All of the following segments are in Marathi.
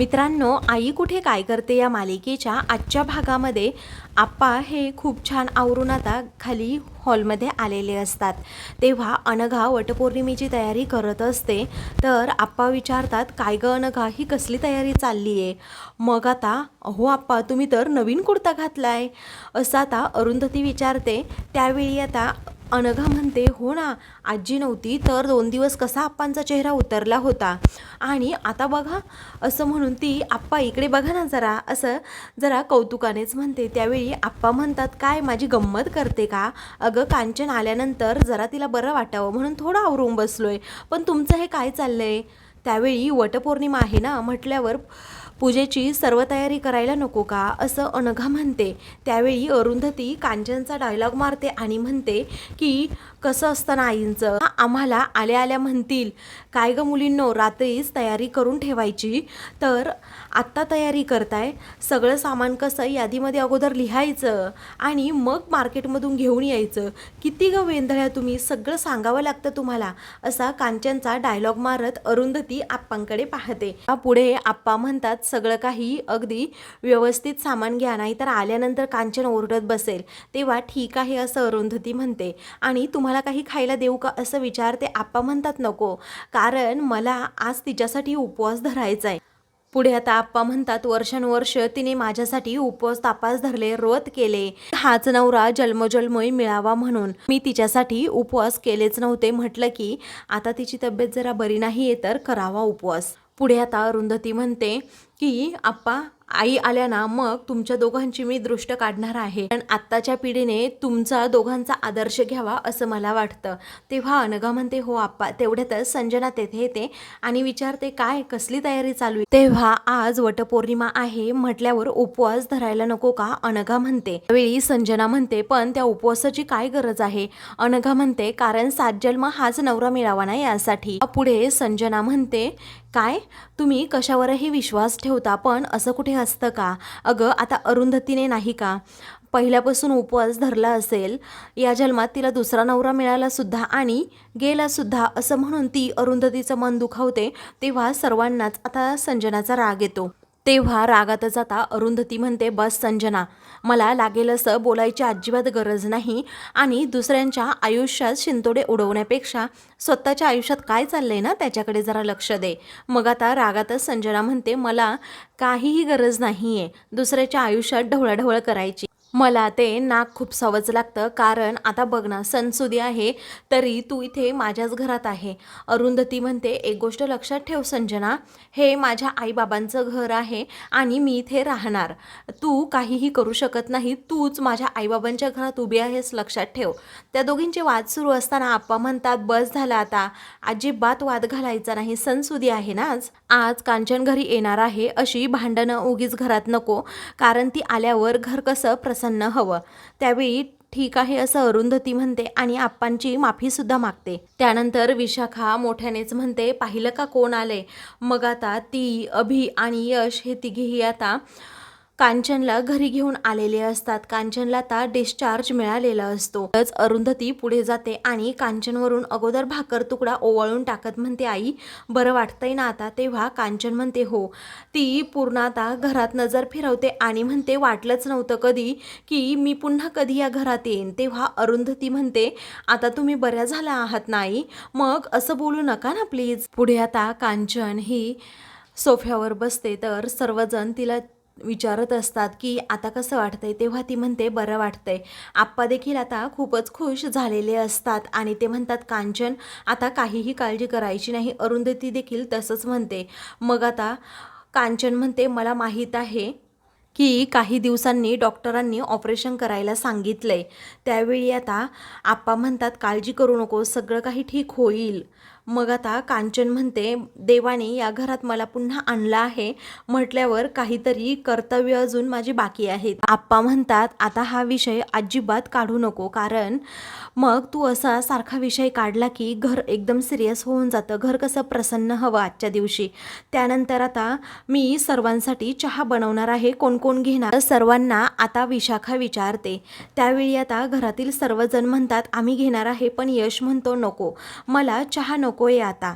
मित्रांनो आई कुठे काय करते या मालिकेच्या आजच्या भागामध्ये? आप्पा हे खूप छान आवरून आता खाली हॉलमध्ये आलेले असतात. तेव्हा अनघा वटपौर्णिमेची तयारी करत असते. तर आप्पा विचारतात काय ग अनघा ही कसली तयारी चालली आहे? मग आता अहो आप्पा तुम्ही तर नवीन कुर्ता घातला आहे असं आता अरुंधती विचारते. त्यावेळी आता अनघा म्हणते हो ना आजी नव्हती तर दोन दिवस कसा आप्पांचा चेहरा उतरला होता. आणि आता बघा असं म्हणून ती आप्पा इकडे बघा ना जरा असं जरा कौतुकानेच म्हणते. त्यावेळी आप्पा म्हणतात काय माझी गंमत करते का? अगं कांचन आल्यानंतर जरा तिला बरं वाटावं म्हणून थोडं आवरून बसलो आहे पण तुमचं हे काय चाललं आहे त्यावेळी वटपौर्णिमा आहे ना म्हटल्यावर पूजेची सर्व तयारी करायला नको का? असं अनघा म्हणते. त्यावेळी अरुंधती कांचनचा डायलॉग मारते आणि म्हणते की कसं असतं ना आईंचं? आम्हाला आल्या आल्या म्हणतील. काय ग मुलींनो रात्रीच तयारी करून ठेवायची. तर आत्ता तयारी करताय. सगळं सामान कसं यादीमध्ये अगोदर लिहायचं आणि मग मार्केटमधून घेऊन यायचं. किती ग वेंधळ्या तुम्ही? सगळं सांगावं लागतं तुम्हाला. असा कांचनचा डायलॉग मारत अरुंधती आप्पांकडे पाहते. पुढे आप्पा म्हणतात सगळं काही अगदी व्यवस्थित सामान घ्या नाही तर आल्यानंतर कांचन ओरडत बसेल. तेव्हा ठीक आहे असं अरुंधती म्हणते. आणि तुम्हाला काही खायला देऊ का असं विचारते आप्पा म्हणतात नको. कारण मला आज तिच्यासाठी उपवास धरायचा आहे. पुढे आता आप्पा म्हणतात वर्षानुवर्ष तिने माझ्यासाठी उपवास तापास धरले व्रत केले. हाच नवरा जन्मजन्मोय मिळावा म्हणून. मी तिच्यासाठी उपवास केलेच नव्हते. म्हटलं की आता तिची तब्येत जरा बरी नाही आहे तर करावा उपवास. पुढे आता अरुंधती म्हणते की आप्पा आई आल्या ना मग तुमच्या दोघांची मी दृष्ट काढणार आहे. पण आत्ताच्या पिढीने तुमचा दोघांचा आदर्श घ्यावा असं मला वाटतं. तेव्हा अनघा म्हणते हो आप्पा तेवढ्यातच संजना तेथे येते आणि विचारते काय कसली तयारी चालू आहे? तेव्हा आज वटपौर्णिमा आहे म्हटल्यावर उपवास धरायला नको का? अनघा म्हणते. त्यावेळी संजना म्हणते पण त्या उपवासाची काय गरज आहे? अनघा म्हणते कारण सात जन्म हाच नवरा मिळावा ना यासाठी. पुढे संजना म्हणते काय? तुम्ही कशावरही विश्वास ठेवता पण असं कुठे असतं का? अगं आता अरुंधतीने नाही का? पहिल्यापासून उपवास धरला असेल या जन्मात तिला दुसरा नवरा मिळालासुद्धा आणि गेलासुद्धा असं म्हणून ती अरुंधतीचं मन दुखावते तेव्हा सर्वांनाच आता संजनाचा राग येतो. तेव्हा रागातच आता अरुंधती म्हणते बस संजना मला लागेल असं बोलायची अजिबात गरज नाही. आणि दुसऱ्यांच्या आयुष्यात शिंतोडे उडवण्यापेक्षा स्वतःच्या आयुष्यात काय चाललंय ना त्याच्याकडे जरा लक्ष दे. मग आता रागातच संजना म्हणते मला काहीही गरज नाही आहे दुसऱ्याच्या आयुष्यात ढवळाढवळ करायची. मला ते नाक खूप सवज लागतं कारण आता बघ ना सणसुदी आहे तरी तू इथे माझ्याच घरात आहे. अरुंधती म्हणते एक गोष्ट लक्षात ठेव संजना हे माझ्या आईबाबांचं घर आहे आणि मी इथे राहणार. तू काहीही करू शकत नाही तूच माझ्या आईबाबांच्या घरात उभी आहेस लक्षात ठेव. त्या दोघींचे वाद सुरू असताना आप्पा म्हणतात बस झाला आता. अजिबात वाद घालायचा नाही. सणसुदी आहे ना आज? आज कांचन घरी येणार आहे अशी भांडणं उगीच घरात नको कारण ती आल्यावर घर कसं प्रसन्न हवं. त्यावेळी ठीक आहे असं अरुंधती म्हणते आणि आप्पांची माफीसुद्धा मागते. त्यानंतर विशाखा मोठ्यानेच म्हणते पाहिलं का कोण आले मग आता ती अभि आणि यश हे तिघेही आता कांचनला घरी घेऊन आलेले असतात. कांचनला आता डिस्चार्ज मिळालेला असतो. तच अरुंधती पुढे जाते आणि कांचनवरून अगोदर भाकर तुकडा ओवाळून टाकत म्हणते आई बरं वाटतंय ना आता? तेव्हा कांचन म्हणते हो. ती पूर्ण आता घरात नजर फिरवते आणि म्हणते वाटलंच नव्हतं कधी की मी पुन्हा कधी या घरात येईन. तेव्हा अरुंधती म्हणते आता तुम्ही बऱ्या झाला आहात नाही मग असं बोलू नका ना प्लीज. पुढे आता कांचन ही सोफ्यावर बसते. तर सर्वजण तिला विचारत असतात की आता कसं वाटतंय? तेव्हा ती म्हणते बरं वाटतंय. आप्पा देखील आता खूपच खुश झालेले असतात आणि ते म्हणतात कांचन आता काहीही काळजी करायची नाही. अरुंधती देखील तसंच म्हणते. मग आता कांचन म्हणते मला माहीत आहे की काही दिवसांनी डॉक्टरांनी ऑपरेशन करायला सांगितलंय. त्यावेळी आता आप्पा म्हणतात काळजी करू नको सगळं काही ठीक होईल. मग आता कांचन म्हणते देवाने या घरात मला पुन्हा आणलं आहे. म्हटल्यावर काहीतरी कर्तव्य अजून माझी बाकी आहेत. आप्पा म्हणतात आता हा विषय अजिबात काढू नको कारण मग तू असा सारखा विषय काढला की घर एकदम सिरियस होऊन जातं. घर कसं प्रसन्न हवं आजच्या दिवशी. त्यानंतर आता मी सर्वांसाठी चहा बनवणार आहे. कोण कोण घेणार? सर्वांना आता विशाखा विचारते. त्यावेळी आता घरातील सर्वजण म्हणतात आम्ही घेणार आहे पण यश म्हणतो नको. मला चहा नको. आहे आता.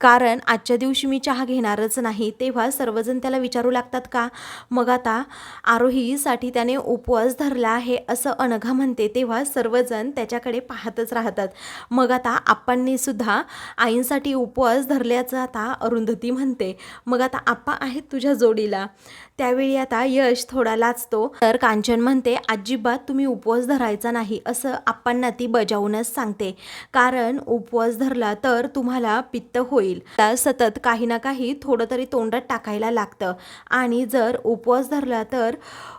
कारण आजच्या दिवशी मी चहा घेणारच नाही तेव्हा सर्वजण त्याला विचारू लागतात का? मग आता आरोहीसाठी त्याने उपवास धरला आहे असं अनघा म्हणते तेव्हा सर्वजण त्याच्याकडे पाहतच राहतात. मग आता आप्पांनी सुद्धा आईंसाठी उपवास धरल्याचं आता अरुंधती म्हणते. मग आता आप्पा आहेत तुझ्या जोडीला. त्यावेळी आता यश थोडा लाचतो. तर कांचन म्हणते अजिबात तुम्ही उपवास धरायचा नाही असं आप्पांना ती बजावूनच सांगते. कारण उपवास धरला तर तुम्हाला पित्त होईल. तर सतत काही ना काही थोडं तरी तोंडात टाकायला लागतं. आणि जर उपवास धरला तर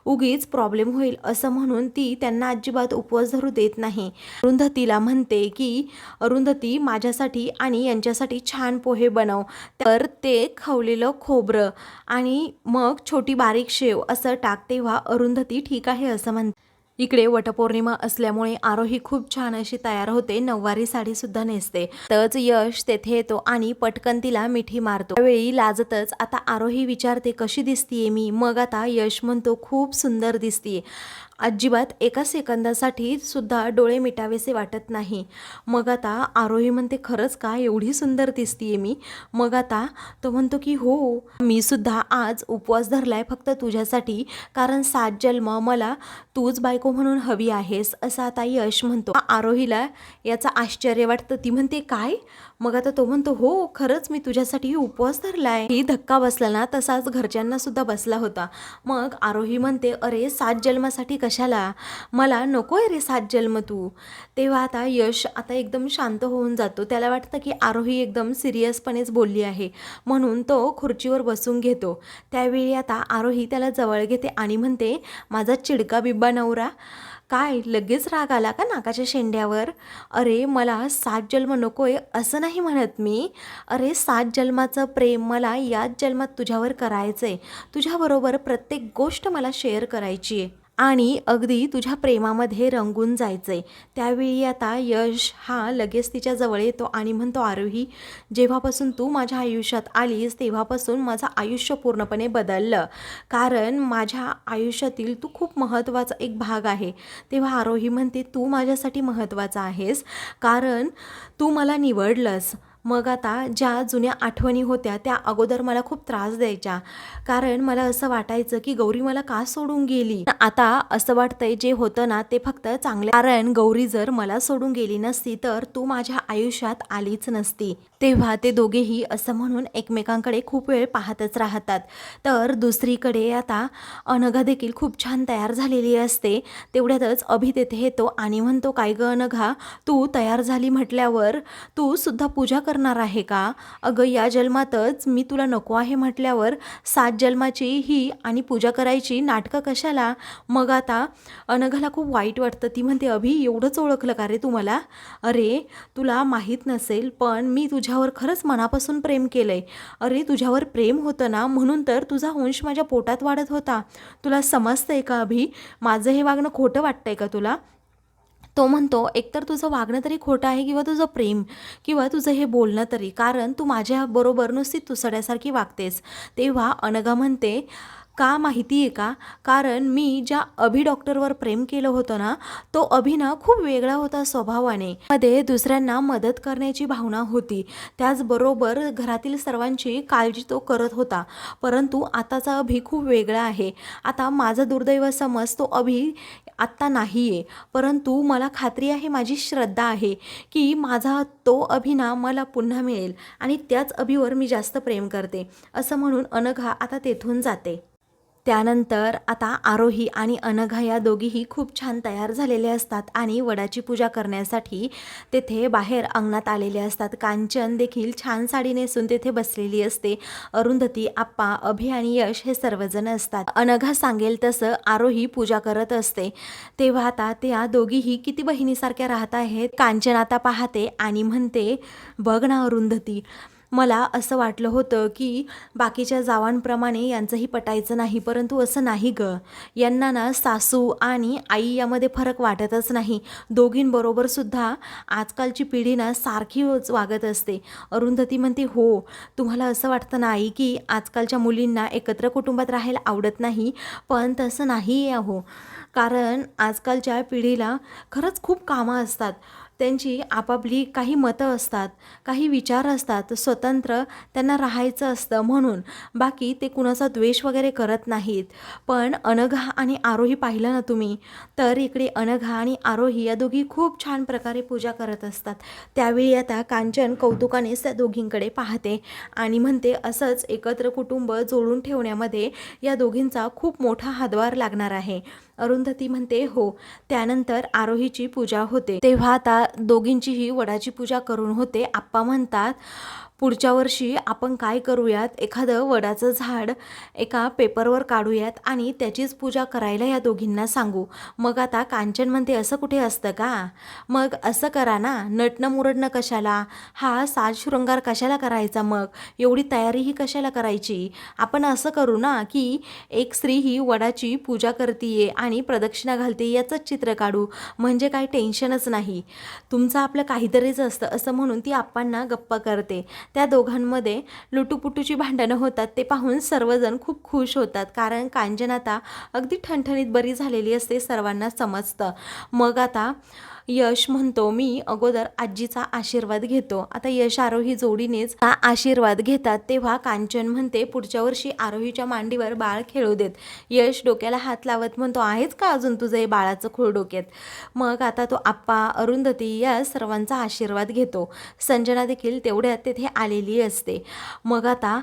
उगीच प्रॉब्लेम होईल असं म्हणून ती त्यांना अजिबात उपवास धरू देत नाही. अरुंधतीला म्हणते की अरुंधती माझ्यासाठी आणि यांच्यासाठी छान पोहे बनव. तर ते खवलेलं खोबरं आणि मग छोटी बारीक शेव असं टाक तेव्हा अरुंधती ठीक आहे असं म्हण इकडे वटपौर्णिमा असल्यामुळे आरोही खूप छान अशी तयार होते नऊवारी साडी सुद्धा नेसते. तच यश तेथे येतो आणि पटकन तिला मिठी मारतो. त्यावेळी लाजतच आता आरोही विचारते कशी दिसतीये मी? मग आता यश म्हणतो खूप सुंदर दिसतीये. अजिबात एका सेकंदासाठी सुद्धा डोळे मिटावेसे वाटत नाही. मग आता आरोही म्हणते खरंच का? एवढी सुंदर दिसतीये मी. मग आता तो म्हणतो की हो मी सुद्धा आज उपवास धरलाय फक्त तुझ्यासाठी. कारण सात जन्म मला तूच बायको म्हणून हवी आहेस. असं आता यश म्हणतो. आरोहीला याचं आश्चर्य वाटतं. ती म्हणते काय? मग आता तो म्हणतो हो खरंच मी तुझ्यासाठी उपवास धरला आहे ही धक्का बसला ना तसाच घरच्यांना सुद्धा बसला होता. मग आरोही म्हणते अरे सात जन्मासाठी कशाला? मला नको आहे रे सात जन्म तू. तेव्हा आता यश आता एकदम शांत होऊन जातो. त्याला वाटतं की आरोही एकदम सिरियसपणेच बोलली आहे. म्हणून तो खुर्चीवर बसून घेतो. त्यावेळी आता आरोही त्याला जवळ घेते आणि म्हणते माझा चिडका बिब्बा नवरा काय? लगेच राग आला का नाकाच्या शेंड्यावर? अरे मला सात जन्म नकोय असं नाही म्हणत मी. अरे सात जन्माचं प्रेम मला याच जन्मात तुझ्यावर करायचं आहे तुझ्याबरोबर प्रत्येक गोष्ट मला शेअर करायची आहे आणि अगदी तुझ्या प्रेमामध्ये रंगून जायचंय. त्यावेळी आता यश हा लगेच तिच्या जवळ येतो आणि म्हणतो आरोही जेव्हापासून तू माझ्या आयुष्यात आलीस तेव्हापासून माझं आयुष्य पूर्णपणे बदललं. कारण माझ्या आयुष्यातील तू खूप महत्त्वाचा एक भाग आहे. तेव्हा आरोही म्हणते तू माझ्यासाठी महत्त्वाचा आहेस. कारण तू मला निवडलंस. मग आता ज्या जुन्या आठवणी होत्या त्या अगोदर मला खूप त्रास द्यायच्या. कारण मला असं वाटायचं की गौरी मला का सोडून गेली? आता असं वाटतंय जे होतं ना ते फक्त चांगले. कारण गौरी जर मला सोडून गेली नसती तर तू माझ्या आयुष्यात आलीच नसती. तेव्हा ते दोघेही असं म्हणून एकमेकांकडे खूप वेळ पाहतच राहतात. तर दुसरीकडे आता अनघा देखील खूप छान तयार झालेली असते. तेवढ्यातच अभि तेथे येतो आणि म्हणतो काय ग अनघा? तू तयार झाली म्हटल्यावर तू सुद्धा पूजा करणार आहे का? अगं या जन्मातच मी तुला नको आहे म्हटल्यावर सात जन्माची ही आणि पूजा करायची नाटकं कशाला? मग आता अनघाला खूप वाईट वाटतं. ती म्हणते अभि एवढंच ओळखलं का रे तुम्हाला? अरे तुला माहीत नसेल पण मी तुझ्यावर खरंच मनापासून प्रेम केलं आहे अरे तुझ्यावर प्रेम होतं ना म्हणून तर तुझा अंश माझ्या पोटात वाढत होता. तुला समजतंय का अभि? माझं हे वागणं खोटं वाटतंय का तुला? तो म्हणतो एकतर तुझं वागणं तरी खोटं आहे किंवा तुझं प्रेम किंवा तुझं हे बोलणं तरी कारण तू माझ्याबरोबर नुसती तुसड्यासारखी वागतेस. तेव्हा अनघा म्हणते का माहिती आहे का? कारण मी ज्या अभि डॉक्टरवर प्रेम केलं होतं ना तो अभिना खूप वेगळा होता स्वभावाने. मध्ये दुसऱ्यांना मदत करण्याची भावना होती. त्याचबरोबर घरातील सर्वांची काळजी तो करत होता. परंतु आताचा अभि खूप वेगळा आहे. आता माझं दुर्दैव समज तो अभि आत्ता नाही आहे परंतु मला खात्री आहे माझी श्रद्धा आहे की माझा तो अभिना मला पुन्हा मिळेल आणि त्याच अभिवर मी जास्त प्रेम करते असं म्हणून अनघा आता तेथून जाते. त्यानंतर आता आरोही आणि अनघा या दोघीही खूप छान तयार झालेले असतात आणि वडाची पूजा करण्यासाठी तेथे बाहेर अंगणात आलेले असतात. कांचन देखील छान साडी नेसून तेथे बसलेली असते. अरुंधती आप्पा अभि आणि यश हे सर्वजण असतात. अनघा सांगेल तसं आरोही पूजा करत असते. तेव्हा आता त्या दोघीही किती बहिणीसारख्या राहत आहेत? कांचन आता पाहते आणि म्हणते बघ ना अरुंधती मला असं वाटलं होतं की बाकीच्या जावांप्रमाणे यांचंही पटायचं नाही परंतु असं नाही ग. यांना ना सासू आणि आई यामध्ये फरक वाटतच नाही. दोघींबरोबर सुद्धा आजकालची पिढी ना सारखी वागत असते. अरुंधती म्हणते हो तुम्हाला असं वाटतं ना आई की आजकालच्या मुलींना एकत्र कुटुंबात राहायला आवडत नाही? पण तसं नाही आहे अहो. कारण आजकालच्या पिढीला खरंच खूप कामं असतात. त्यांची आपापली काही मतं असतात काही विचार असतात स्वतंत्र त्यांना राहायचं असतं म्हणून. बाकी ते कुणाचा द्वेष वगैरे करत नाहीत. पण अनघा आणि आरोही पाहिलं ना तुम्ही? तर इकडे अनघा आणि आरोही या दोघी खूप छान प्रकारे पूजा करत असतात. त्यावेळी आता कांचन कौतुकानेच त्या दोघींकडे पाहते आणि म्हणते असंच एकत्र कुटुंब जोडून ठेवण्यामध्ये या दोघींचा खूप मोठा हातभार लागणार आहे. अरुंधती म्हणते हो. त्यानंतर आरोहीची पूजा होते. तेव्हा आता दोघींचीही वडाची पूजा करून होते. आप्पा म्हणतात पुढच्या वर्षी आपण काय करूयात? एखादं वडाचं झाड एका पेपरवर काढूयात आणि त्याचीच पूजा करायला या दोघींना सांगू. मग आता कांचन म्हणते असं कुठे असतं का? मग असं करा ना नटणं मुरडणं कशाला? हा साज शृंगार कशाला करायचा मग? एवढी तयारी ही कशाला करायची? आपण असं करू ना की एक स्त्री ही वडाची पूजा करतीये आणि प्रदक्षिणा घालते याचंच चित्र काढू. म्हणजे काही टेन्शनच नाही. तुमचं आपलं काहीतरीच असतं असं म्हणून ती आप्पांना गप्पा करते. त्या दोघांमध्ये लुटूपुटूची भांडणं होतात ते पाहून सर्वजण खूप खुश होतात. कारण कांचन आता अगदी ठणठणीत बरी झालेली असते सर्वांना समजतं. मग आता यश म्हणतो मी अगोदर आजीचा आशीर्वाद घेतो. आता यश आरोही जोडीनेच हा आशीर्वाद घेतात तेव्हा कांचन म्हणते पुढच्या वर्षी आरोहीच्या मांडीवर बाळ खेळू देत. यश डोक्याला हात लावत म्हणतो आहेच का अजून तुझं हे बाळाचं खोळ डोक्यात? मग आता तो आप्पा अरुंधती या सर्वांचा आशीर्वाद घेतो. संजना देखील तेवढ्यात तेथे आलेली असते. मग आता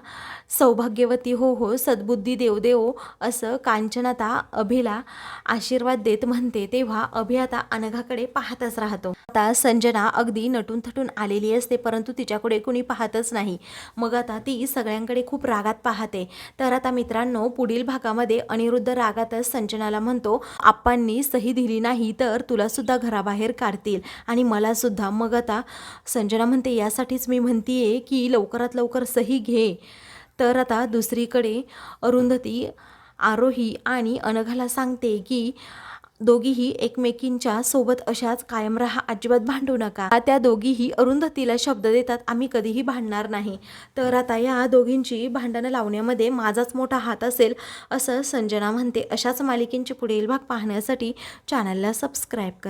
सौभाग्यवती हो हो सद्बुद्धी देवदेव असं कांचन आता अभिला आशीर्वाद देत म्हणते. तेव्हा अभि आता अनघाकडे पाहतच राहतो. आता संजना अगदी नटून थटून आलेली असते परंतु तिच्याकडे कुणी पाहतच नाही. मग आता ती सगळ्यांकडे खूप रागात पाहते. तर आता मित्रांनो पुढील भागामध्ये अनिरुद्ध रागातच संजनाला म्हणतो आप्पांनी सही दिली नाही तर तुला सुद्धा घराबाहेर काढतील. आणि मला सुद्धा. मग आता संजना म्हणते यासाठीच मी म्हणतीये की लवकरात लवकर सही घे. तर आता दुसरीकडे अरुंधती आरोही आणि अनघाला सांगते की दोघीही एकमेकींच्या सोबत अशाच कायम राहा अजिबात भांडू नका. त्या दोघीही अरुंधतीला शब्द देतात आम्ही कधीही भांडणार नाही. तर आता या दोघींची भांडणं लावण्यामध्ये माझाच मोठा हात असेल असं संजना म्हणते. अशाच मालिकेंचे पुढील भाग पाहण्यासाठी चॅनलला सबस्क्राईब करा.